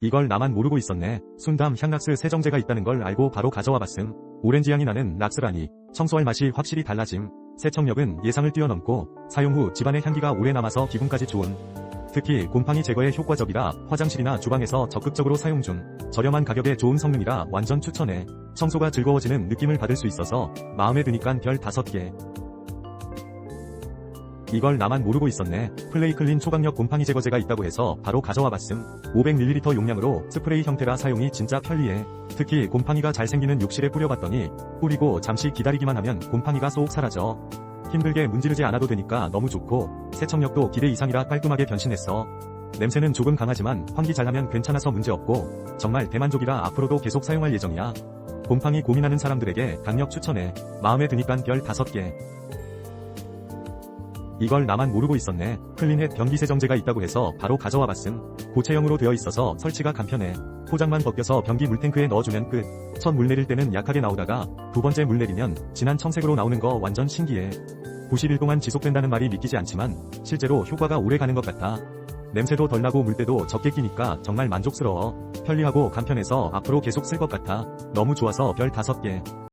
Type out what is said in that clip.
이걸 나만 모르고 있었네. 순담 향락스 세정제가 있다는 걸 알고 바로 가져와 봤음. 오렌지 향이 나는 락스라니 청소할 맛이 확실히 달라짐. 세척력은 예상을 뛰어넘고 사용 후 집안의 향기가 오래 남아서 기분까지 좋은. 특히 곰팡이 제거에 효과적이라 화장실이나 주방에서 적극적으로 사용 중. 저렴한 가격에 좋은 성능이라 완전 추천해. 청소가 즐거워지는 느낌을 받을 수 있어서 마음에 드니깐 별 5개. 이걸 나만 모르고 있었네. 플레이 클린 초강력 곰팡이 제거제가 있다고 해서 바로 가져와 봤음. 500ml 용량으로 스프레이 형태라 사용이 진짜 편리해. 특히 곰팡이가 잘 생기는 욕실에 뿌려봤더니 뿌리고 잠시 기다리기만 하면 곰팡이가 쏙 사라져. 힘들게 문지르지 않아도 되니까 너무 좋고 세척력도 기대 이상이라 깔끔하게 변신했어. 냄새는 조금 강하지만 환기 잘하면 괜찮아서 문제없고 정말 대만족이라 앞으로도 계속 사용할 예정이야. 곰팡이 고민하는 사람들에게 강력 추천해. 마음에 드니깐 별 5개. 이걸 나만 모르고 있었네. 클린햇 변기세정제가 있다고 해서 바로 가져와 봤음. 고체형으로 되어 있어서 설치가 간편해. 포장만 벗겨서 변기 물탱크에 넣어주면 끝. 첫 물 내릴 때는 약하게 나오다가 두 번째 물 내리면 진한 청색으로 나오는 거 완전 신기해. 90일 동안 지속된다는 말이 믿기지 않지만 실제로 효과가 오래 가는 것 같아. 냄새도 덜 나고 물때도 적게 끼니까 정말 만족스러워. 편리하고 간편해서 앞으로 계속 쓸 것 같아. 너무 좋아서 별 5개.